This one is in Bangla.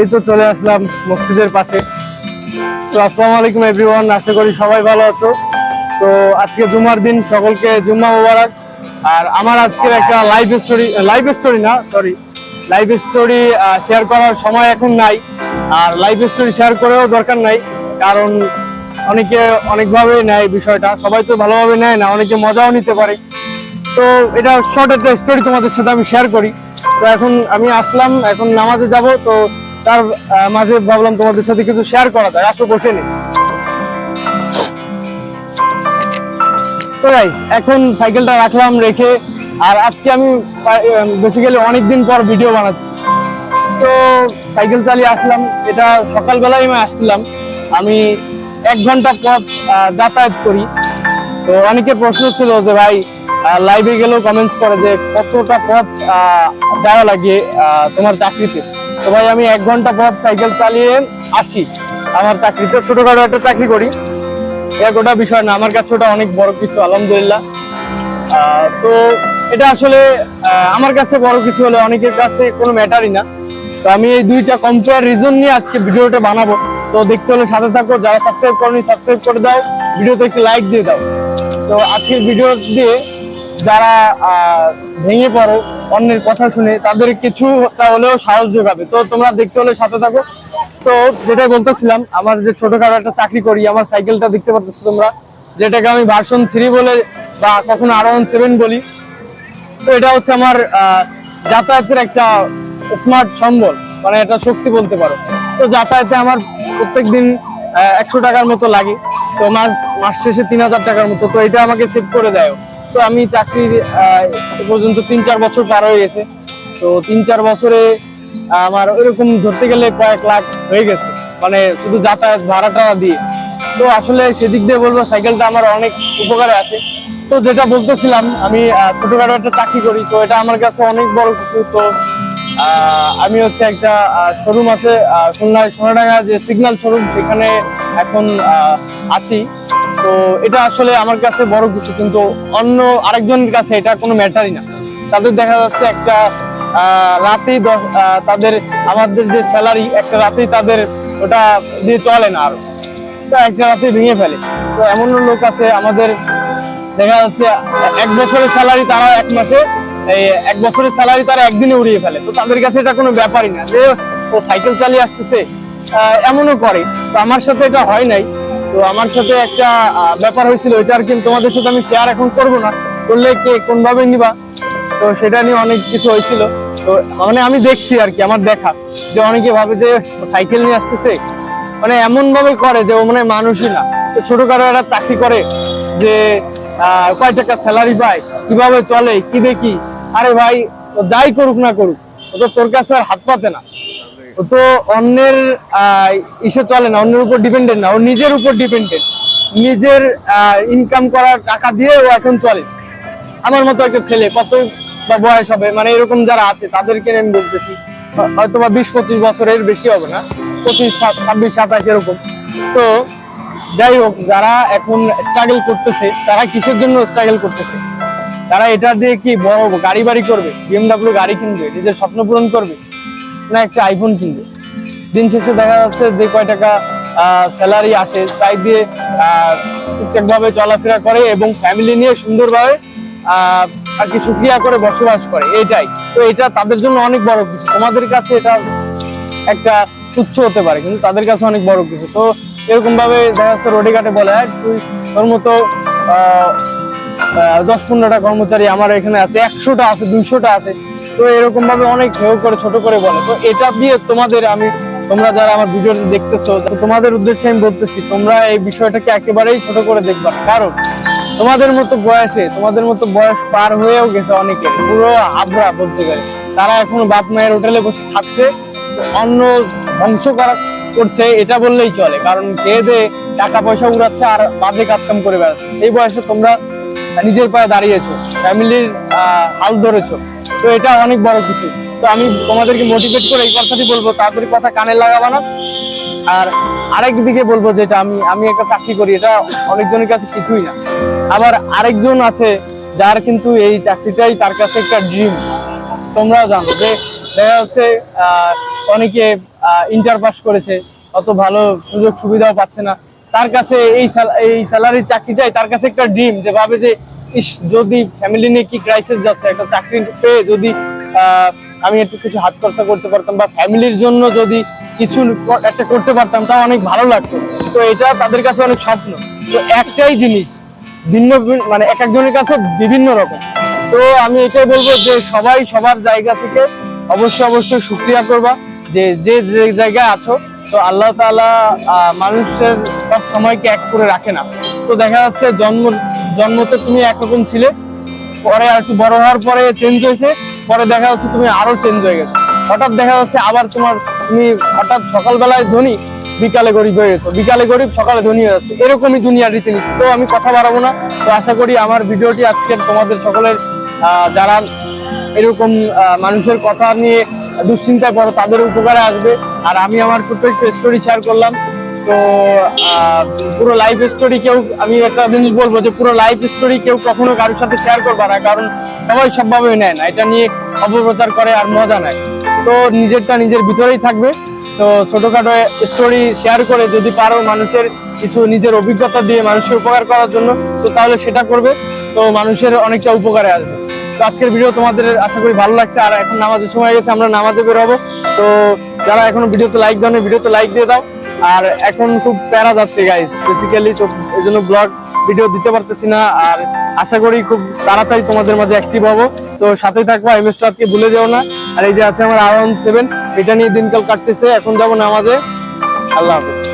এই তো চলে আসলাম মসজিদের পাশে। তো আসসালামু আলাইকুম এভরিওয়ান আশা করি সবাই ভালো আছো। তো আজকে জুমার দিন, সকলকে জুম্মা মোবারক। আর আমার আজকের একটা লাইভ স্টোরি লাইভ স্টোরি না সরি লাইভ স্টোরি শেয়ার করার সময় এখন নাই। আর লাইভ স্টোরি শেয়ার করেও দরকার নাই। কারণ অনেকে অনেকভাবে নেয় বিষয়টা। সবাই তো ভালোভাবে নেয় না, অনেকে মজাও নিতে পারে। তো এটা শর্ট একটা স্টোরি তোমাদের সাথে আমি শেয়ার করি। তো এখন আমি আসলাম, এখন নামাজে যাব, তো তার মাঝে ভাবলাম তোমাদের সাথে কিছু শেয়ার করা যায় আসো, বসে নেই তো এখন সাইকেলটা রাখলাম, রেখে, আর আজকে আমি বেসিক্যালি অনেকদিন পর ভিডিও বানাচ্ছি। তো সাইকেল চালিয়ে আসলাম। এটা সকালবেলায় আমি আসছিলাম। আমি এক ঘণ্টা পথ যাতায়াত করি। তো অনেকে প্রশ্ন ছিল যে, ভাই লাইভে গেলেও কমেন্টস করে যে কতটা পথ যাওয়া লাগে তোমার চাকরিতে। তো ভাই, আমি এক ঘণ্টা পথ সাইকেল চালিয়ে আসি। আমার চাকরিতে ছোটখাটো একটা চাকরি করি। এক ওটা বিষয় না, আমার কাছে ওটা অনেক বড় কিছু, আলহামদুলিল্লাহ। তো এটা আসলে আমার কাছে বড় কিছু হলে অনেকের কাছে কোনো ম্যাটারই না। তো আমি এই দুইটা কম্পেয়ার রিজন নিয়ে আজকে ভিডিওটা বানাবো। তো দেখতে হলে সাথে থাকো, যারা সাবস্ক্রাইব করনি সাবস্ক্রাইব করে দাও। ভিডিওতে একটি লাইক দিয়ে দাও। তো আজকের ভিডিও দিয়ে যারা ভেঙে পড়ো, অন্যের কথা শুনে তাদের কিছু হলেও সাহস যোগাবে। তো তোমরা দেখতে হলে সাথে থাকো। তো যেটা বলতেছিলাম, আমার যে ছোটখাটো একটা চাকরি করি, আমার সাইকেলটা দেখতে পাচ্ছ তোমরা, যেটাকে আমি ভার্সন থ্রি বলে বা কখনো আর ওয়ান সেভেন বলি। তো এটা হচ্ছে আমার যাতায়াতের একটা স্মার্ট সম্বল মানে এটা শক্তি বলতে পারো। তো যাতায়াতে আমার প্রত্যেক দিন একশো টাকার মতো লাগে। তো মাস মাস শেষে তিন হাজার টাকার মতো। তো এটা আমাকে সেভ করে দেয় তো আমি চাকরির পর্যন্ত তিন চার বছর পার হয়ে গেছে। তো তিন চার বছরে আমার ওইরকম ধরতে গেলে কয়েক লাখ হয়ে গেছে। মানে শুধু যাতায়াত ভাড়াটা দিয়ে। তো আসলে সেদিক দিয়ে বলব, সাইকেলটা আমার অনেক উপকারে আছে। তো যেটা বলতেছিলাম, আমি ছোটখাটো একটা চাকরি করি, তো এটা আমার কাছে অনেক বড় কিছু। তো আমি হচ্ছে একটা শোরুম আছে খুলনায় সোনাডাঙ্গা যে সিগন্যাল শোরুম সেখানে এখন আছি। তো এটা আসলে আমার কাছে বড় কিছু, কিন্তু অন্য আরেকজনের কাছে এটা কোনো ম্যাটারই না। তাদের দেখা যাচ্ছে একটা রাতেই দশ তাদের আমাদের যে স্যালারি, একটা রাতেই তাদের ওটা দিয়ে চলে না আরও। তো একটা রাতে ভেঙে ফেলে। তো এমন লোক আছে আমাদের, দেখা যাচ্ছে এক বছরের স্যালারি তারা এক মাসে, এই এক বছরের স্যালারি তারা একদিনে উড়িয়ে ফেলে। তো তাদের কাছে এটা কোনো ব্যাপারই না। যে ও সাইকেল চালিয়ে আসতেছে এমনও করে। তো আমার সাথে এটা হয় নাই। তো আমার সাথে একটা ব্যাপার হয়েছিল, এটা আর কি তোমাদের সাথে আমি শেয়ার এখন করব না। করলে কে কোন ভাবে নিবা? তো সেটা নিয়ে অনেক কিছু হয়েছিল। তো মানে আমি দেখছি আর কি, আমার দেখা। যে অনেকে ভাবে যে সাইকেল নিয়ে আসতেছে। মানে এমন ভাবে করে যে ও মানে মানুষই না। তো ছোট ছোটখাটো একটা চাকরি করে যে কয় টাকা স্যালারি পায়, কীভাবে চলে, কি দেখি? আরে ভাই যাই করুক না করুক, ও তো তোর কাছে আর হাত পাতে না। তো অন্যের ইসে চলে না, অন্যের উপর ডিপেন্ডেন্ট না, ও নিজের উপর ডিপেন্ডেন্ট নিজের ইনকাম করার টাকা দিয়ে ও এখন চলে। আমার মতো একটা ছেলে, কত বা বয়স হবে মানে এরকম যারা আছে, তাদেরকে আমি বলতেছি হয়তো বা বিশ পঁচিশ বছরের বেশি হবে না, পঁচিশ ছাব্বিশ, সাতাশ, এরকম। তো, যাই হোক, যারা এখন স্ট্রাগল করতেছে, তারা কিসের জন্য স্ট্রাগল করতেছে? তারা এটা দিয়ে কি বড় গাড়ি বাড়ি করবে বিএমডাব্লিউ গাড়ি কিনবে, নিজের স্বপ্ন পূরণ করবে? না একটা আইফোন কিনবে। দিন শেষে দেখা যাচ্ছে যে কয় টাকা স্যালারি আসে তাই দিয়ে ঠিকঠাক ভাবে চলাফেরা করে এবং ফ্যামিলি নিয়ে সুন্দরভাবে আর কি সুক্রিয়া করে বসবাস করে এটাই তো এটা তাদের জন্য অনেক বড় কিছু। তোমাদের কাছে এটা একটা তুচ্ছ হতে পারে কিন্তু তাদের কাছে অনেক বড় কিছু। তো এরকম ভাবে দেখা যাচ্ছে রোডে ঘাটে বলে "হ্যাঁ, তুই তোর মতো দশ পনেরোটা কর্মচারী আমার এখানে আছে একশোটা আছে দুইশোটা আছে। তো এরকম ভাবে অনেক হেউ করে, ছোট করে বলে। তো এটা দিয়ে তোমাদের আমি, তোমরা যারা আমার ভিডিও দেখতেছো, তোমাদের উদ্দেশ্যে আমি বলতেছি, তোমরা এই বিষয়টাকে একেবারেই ছোট করে দেখবা কারণ তোমাদের মতো বয়সে, তোমাদের মতো বয়স পার হয়েও গেছে অনেকে, পুরো আবরা বলতে গেলে। তারা এখন বাপ মায়ের হোটেলে বসে খাচ্ছে অন্য ধ্বংস করা করছে, এটা বললেই চলে। কারণ খেয়ে দে টাকা পয়সা উড়াচ্ছে আর বাজে কাজ কাম করে বেড়াচ্ছে। সেই বয়সে তোমরা নিজের পায়ে দাঁড়িয়েছো, ফ্যামিলির হাল ধরেছো। তো এটা অনেক বড় কিছু। তো আমি তোমাদেরকে মোটিভেট করে এই কথাটি বলব, তাড়াতাড়ি কথা কানে লাগাবা না। আর আরেক দিকে বলব যেটা আমি আমি একটা চাকরি করি, এটা অনেকজনের কাছে কিছুই না। আবার আরেকজন আছে, যার কিন্তু এই চাকরিটাই তার কাছে একটা ড্রিম তোমরাও জানো যে দেখা যাচ্ছে অনেকে ইন্টার পাস করেছে, অত ভালো সুযোগ সুবিধাও পাচ্ছে না। তার কাছে এই এই স্যালারির চাকরিটাই তার কাছে একটা ড্রিম যে ভাবে যে, ইস, যদি ফ্যামিলি নিয়ে কি ক্রাইসিস যাচ্ছে, একটা চাকরি পেয়ে যদি আমি একটু কিছু হাত খরচা করতে পারতাম বা ফ্যামিলির জন্য যদি কিছু একটা করতে পারতাম তা অনেক ভালো লাগতো। তো এটা তাদের কাছে অনেক স্বপ্ন। তো একটাই জিনিস, ভিন্ন মানে এক একজনের কাছে বিভিন্ন রকম। তো আমি এটাই বলব যে সবাই সবার জায়গা থেকে অবশ্যই অবশ্যই শুক্রিয়া করবা যে যে জায়গায় আছো তো আল্লাহ আহ, মানুষের সব সময়কে এক করে রাখে না। তো দেখা যাচ্ছে জন্ম জন্মতে তুমি একরকম ছিলে পরে আর একটু বড় হওয়ার পরে চেঞ্জ হয়েছে পরে দেখা যাচ্ছে তুমি আরও চেঞ্জ হয়ে গেছো। হঠাৎ দেখা যাচ্ছে আবার তোমার তুমি হঠাৎ সকালবেলায় ধনী বিকালে গরিব হয়ে গেছো। বিকালে গরিব সকালে ধনী হয়ে যাচ্ছে। এরকমই দুনিয়ার রীতিনীতি। তো আমি কথা বাড়াবো না। তো আশা করি আমার ভিডিওটি আজকের তোমাদের সকলের যারা এরকম মানুষের কথা নিয়ে দুশ্চিন্তায় করো, তাদের উপকারে আসবে। আর আমি আমার ছোট্ট একটু স্টোরি শেয়ার করলাম। তো পুরো লাইফ স্টোরি কেউ, আমি একটা জিনিস বলব যে পুরো লাইফ স্টোরি কেউ কখনো কারোর সাথে শেয়ার করবে না, কারণ সবাই সবভাবে নেয় না। এটা নিয়ে অপপ্রচার করে আর মজা নেয়। তো নিজেরটা নিজের ভিতরেই থাকবে। তো ছোটখাটো স্টোরি শেয়ার করে যদি পারো মানুষের কিছু নিজের অভিজ্ঞতা দিয়ে মানুষের উপকার করার জন্য, তো তাহলে সেটা করবে। তো মানুষের অনেকটা উপকারে আসবে। তো আজকের ভিডিও তোমাদের আশা করি ভালো লাগছে। আর এখন নামাজের সময় গেছে, আমরা নামাজে বেরোবো। তো যারা এখনও ভিডিওতে লাইক দাও ভিডিওতে লাইক দিয়ে দাও। আর এখন খুব প্যারা যাচ্ছে গাইস বেসিক্যালি তো এই জন্য ব্লগ ভিডিও দিতে পারতেছি না। আর আশা করি খুব তাড়াতাড়ি তোমাদের মাঝে অ্যাক্টিভ হব। তো সাথেই থাকব এম এস রাতকে ভুলে যাও না। আর এই যে আছে আমার আর সেভেন এটা নিয়ে দিনকাল কাটতেছে। এখন যাব নামাজে। আল্লাহ হাফেজ।